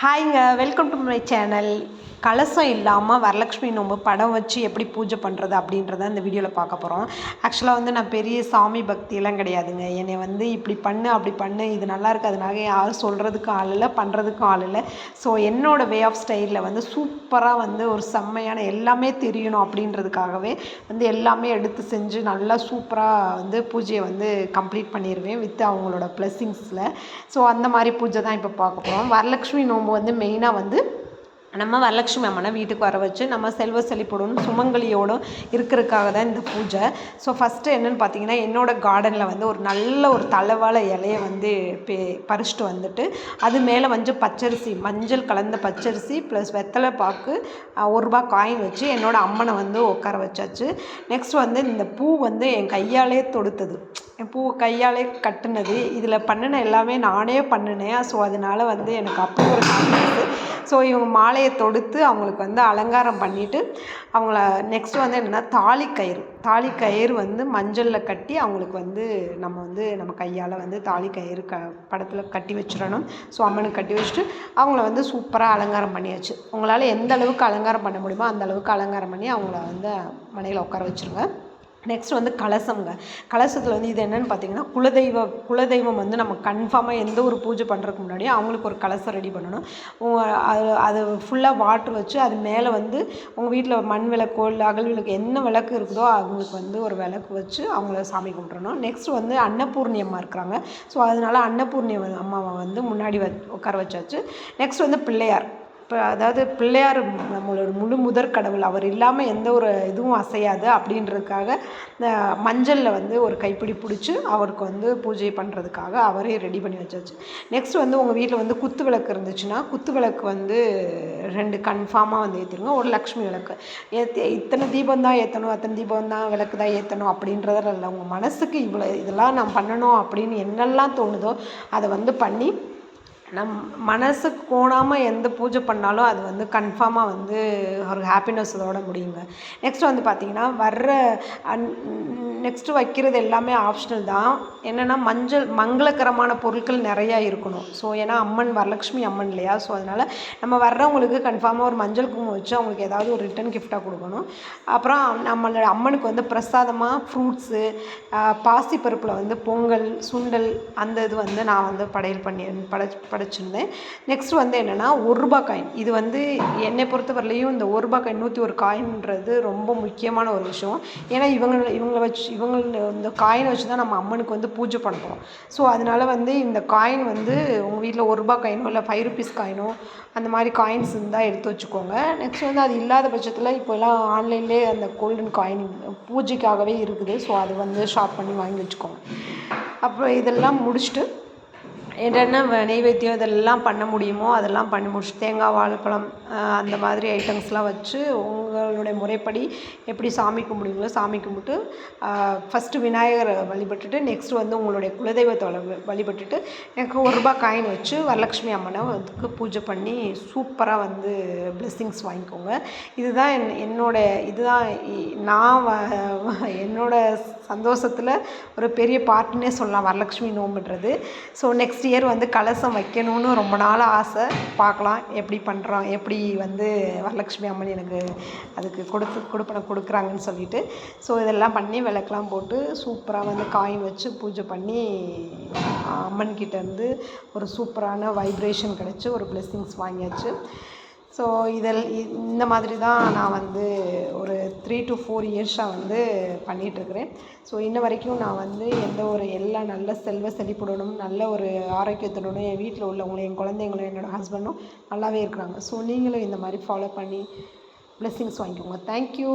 ஹாய்ங்க welcome to my channel கலசம் இல்லாமல் வரலட்சுமி நோம்பு படம் வச்சு எப்படி பூஜை பண்ணுறது அப்படின்றத இந்த வீடியோவில் பார்க்க போகிறோம் ஆக்சுவலாக வந்து நான் பெரிய சாமி பக்தியெல்லாம் கிடையாதுங்க. என்னை வந்து இப்படி பண்ணு அப்படி பண்ணு இது நல்லா இருக்காதுனாக யாரும் சொல்கிறதுக்கும் ஆள் இல்லை பண்ணுறதுக்கும் ஆள் இல்லை. ஸோ என்னோட வே ஆஃப் ஸ்டைலில் வந்து சூப்பராக வந்து ஒரு செம்மையான எல்லாமே தெரியணும் அப்படின்றதுக்காகவே வந்து எல்லாமே எடுத்து செஞ்சு நல்லா சூப்பராக வந்து பூஜையை வந்து கம்ப்ளீட் பண்ணிடுவேன் வித் அவங்களோட ப்ளஸ்ஸிங்ஸில் ஸோ அந்த மாதிரி பூஜை தான் இப்போ பார்க்க போகிறோம் வரலட்சுமி நோம்பு வந்து மெயினாக வந்து நம்ம வரலட்சுமி அம்மனை வீட்டுக்கு வர வச்சு நம்ம செல்வ செழிப்போடும் சுமங்கலியோடும் இருக்கிறதுக்காக தான் இந்த பூஜை. ஸோ ஃபஸ்ட்டு என்னென்னு பார்த்தீங்கன்னா என்னோடய கார்டனில் வந்து ஒரு நல்ல ஒரு தலைவாழை இலையை வந்து பே பறிச்சுட்டு வந்துட்டு அது மேலே வந்து பச்சரிசி மஞ்சள் கலந்த பச்சரிசி ப்ளஸ் வெத்தலை பாக்கு ஒரு ரூபா காயின் வச்சு என்னோடய அம்மனை வந்து உட்கார வச்சாச்சு. நெக்ஸ்ட் வந்து இந்த பூ வந்து என் கையாலே தொடுத்தது. என் பூ கையாலே கட்டுனது. இதில் பண்ணின எல்லாமே நானே பண்ணினேன். ஸோ அதனால் வந்து எனக்கு அப்படி ஒரு ஸோ இவங்க மாலையை தொடுத்து அவங்களுக்கு வந்து அலங்காரம் பண்ணிவிட்டு அவங்கள நெக்ஸ்ட்டு வந்து என்னென்னா தாலி கயிறு. தாலி கயிறு வந்து மஞ்சளில் கட்டி அவங்களுக்கு வந்து நம்ம வந்து நம்ம கையால் வந்து தாலி கயிறு க படத்தில் கட்டி வச்சிடணும். ஸோ அம்மனுக்கு கட்டி வச்சுட்டு அவங்கள வந்து சூப்பராக அலங்காரம் பண்ணியாச்சு. உங்களால் எந்த அளவுக்கு அலங்காரம் பண்ண முடியுமோ அந்த அளவுக்கு அலங்காரம் பண்ணி அவங்கள வந்து மனையில் உட்கார வச்சுருங்க. நெக்ஸ்ட் வந்து கலசம்ங்க. கலசத்தில் வந்து இது என்னென்னு பார்த்தீங்கன்னா குலதெய்வ குலதெய்வம் வந்து நம்ம கன்ஃபார்மாக எந்த ஒரு பூஜை பண்ணுறதுக்கு முன்னாடி அவங்களுக்கு ஒரு கலசம் ரெடி பண்ணணும். அது அது ஃபுல்லாக வாட்ரு வச்சு அது மேலே வந்து உங்கள் வீட்டில் மண் விளக்கோ இல்லை அகல் விளக்கு என்ன விளக்கு இருக்குதோ அவங்களுக்கு வந்து ஒரு விளக்கு வச்சு அவங்கள சாமி கும்பிட்றணும் நெக்ஸ்ட் வந்து அன்னபூர்ணி அம்மா இருக்கிறாங்க ஸோ அதனால் அன்னபூர்ணி அம்மாவை வந்து முன்னாடி வ உட்கார வச்சாச்சு. நெக்ஸ்ட் வந்து பிள்ளையார். இப்போ அதாவது பிள்ளையார் நம்மளோட முழு முதற் கடவுள். அவர் இல்லாமல் எந்த ஒரு இதுவும் அசையாது அப்படின்றதுக்காக மஞ்சளில் வந்து ஒரு கைப்பிடி பிடிச்சி அவருக்கு வந்து பூஜை பண்ணுறதுக்காக அவரே ரெடி பண்ணி வச்சாச்சு. நெக்ஸ்ட் வந்து உங்கள் வீட்டில் வந்து குத்து விளக்கு இருந்துச்சுன்னா குத்து விளக்கு வந்து ரெண்டு கன்ஃபார்மாக வந்து ஏற்றிருங்க ஒரு லக்ஷ்மி விளக்கு. ஏற்றி இத்தனை தீபம் தான் ஏற்றணும் அத்தனை தீபம் தான் விளக்கு தான் ஏற்றணும் அப்படின்றதில் இல்லை. உங்கள் மனசுக்கு இவ்வளோ இதெல்லாம் நான் பண்ணணும் அப்படின்னு என்னெல்லாம் தோணுதோ அதை வந்து பண்ணி நம் மனசுக்கு கோணாமல் எந்த பூஜை பண்ணாலும் அது வந்து கன்ஃபார்மாக வந்து ஒரு ஹாப்பினஸோட முடியுங்க. நெக்ஸ்ட் வந்து பார்த்திங்கன்னா வர்ற நெக்ஸ்ட்டு வைக்கிறது எல்லாமே ஆப்ஷனல் தான். என்னென்னா மஞ்சள் மங்களகரமான பொருட்கள் நிறையா இருக்கணும். ஸோ ஏன்னா அம்மன் வரலட்சுமி அம்மன் இல்லையா? ஸோ அதனால் நம்ம வர்றவங்களுக்கு கன்ஃபார்மாக ஒரு மஞ்சள் குங்குமம் வச்சு அவங்களுக்கு ஏதாவது ஒரு ரிட்டன் கிஃப்டாக கொடுக்கணும். அப்புறம் நம்மளோட அம்மனுக்கு வந்து பிரசாதமாக ஃப்ரூட்ஸு பாசிப்பருப்பில் வந்து பொங்கல் சுண்டல் அந்த இது வந்து நான் வந்து படையல் பண்ணி படை படைச்சிருந்தேன். நெக்ஸ்ட் வந்து என்னென்னா ஒரு ரூபா காயின் இது வந்து என்னை பொறுத்தவரையிலையும் இந்த ஒரு ரூபா காயின் நூற்றி ஒரு காயின்ன்றது ரொம்ப முக்கியமான ஒரு விஷயம். ஏன்னா இவங்க இவங்களை வச்சு இவங்க இந்த காயினை வச்சு தான் நம்ம அம்மனுக்கு வந்து பூஜை பண்ணுறோம். ஸோ அதனால வந்து இந்த காயின் வந்து உங்கள் வீட்டில் ஒரு ரூபா காயினோ இல்லை ஃபைவ் ருபீஸ் காயினோ அந்த மாதிரி காயின்ஸ் இருந்தால் எடுத்து வச்சுக்கோங்க. நெக்ஸ்ட் வந்து அது இல்லாத பட்சத்தில் இப்போல்லாம் ஆன்லைன்லேயே அந்த கோல்டன் காயின் பூஜைக்காகவே இருக்குது. ஸோ அது வந்து ஷாப் பண்ணி வாங்கி வச்சுக்கோங்க. அப்புறம் இதெல்லாம் முடிச்சுட்டு என்னென்ன நெய்வேத்தியம் இதெல்லாம் பண்ண முடியுமோ அதெல்லாம் பண்ணி முடிச்சு தேங்காய் வாழைப்பழம் அந்த மாதிரி ஐட்டம்ஸ்லாம் வச்சு உங்களுடைய முறைப்படி எப்படி சாமி கும்பிடுவீங்களோ சாமி கும்பிட்டு ஃபஸ்ட்டு விநாயகரை வழிபட்டுட்டு நெக்ஸ்ட் வந்து உங்களுடைய குலதெய்வத்தை வழிபட்டுட்டு எனக்கு ஒரு ரூபாய் காயின் வச்சு வரலட்சுமி அம்மனை அதுக்கு பூஜை பண்ணி சூப்பராக வந்து பிளெஸ்ஸிங்ஸ் வாங்கிக்கோங்க. இதுதான் என் என்னோட இதுதான் நான் வ- என்னோட சந்தோஷத்தில் ஒரு பெரிய பார்ட்டுன்னே சொல்லலாம் வரலட்சுமி நோம்புன்றது. ஸோ நெக்ஸ்ட் இயர் வந்து கலசம் வைக்கணும்னு ரொம்ப நாள் ஆசை. பார்க்கலாம் எப்படி பண்ணுறோம் எப்படி வந்து வரலட்சுமி அம்மன் எனக்கு அதுக்கு கொடுத்து கொடுப்பனை கொடுக்குறாங்கன்னு சொல்லிட்டு. ஸோ இதெல்லாம் பண்ணி விளக்கெலாம் போட்டு சூப்பராக வந்து காயின் வச்சு பூஜை பண்ணி அம்மன் ஒரு சூப்பரான வைப்ரேஷன் கிடச்சி ஒரு பிளெஸ்ஸிங்ஸ் வாங்கியாச்சு. ஸோ இதில் இ- இந்த மாதிரி தான் நான் வந்து ஒரு த்ரீ டு ஃபோர் இயர்ஸாக வந்து பண்ணிகிட்ருக்கிறேன் ஸோ இன்ன வரைக்கும் நான் வந்து எந்த ஒரு எல்லா நல்ல செல்வ செழிப்புடனும் நல்ல ஒரு ஆரோக்கியத்துடனும் என் வீட்டில் உள்ளவங்களும் என் குழந்தைங்களும் என்னோடய ஹஸ்பண்டும் நல்லாவே இருக்கிறாங்க. ஸோ நீங்களும் இந்த மாதிரி ஃபாலோ பண்ணி ப்ளெஸ்ஸிங்ஸ் வாங்கிக்கோங்க. தேங்க்யூ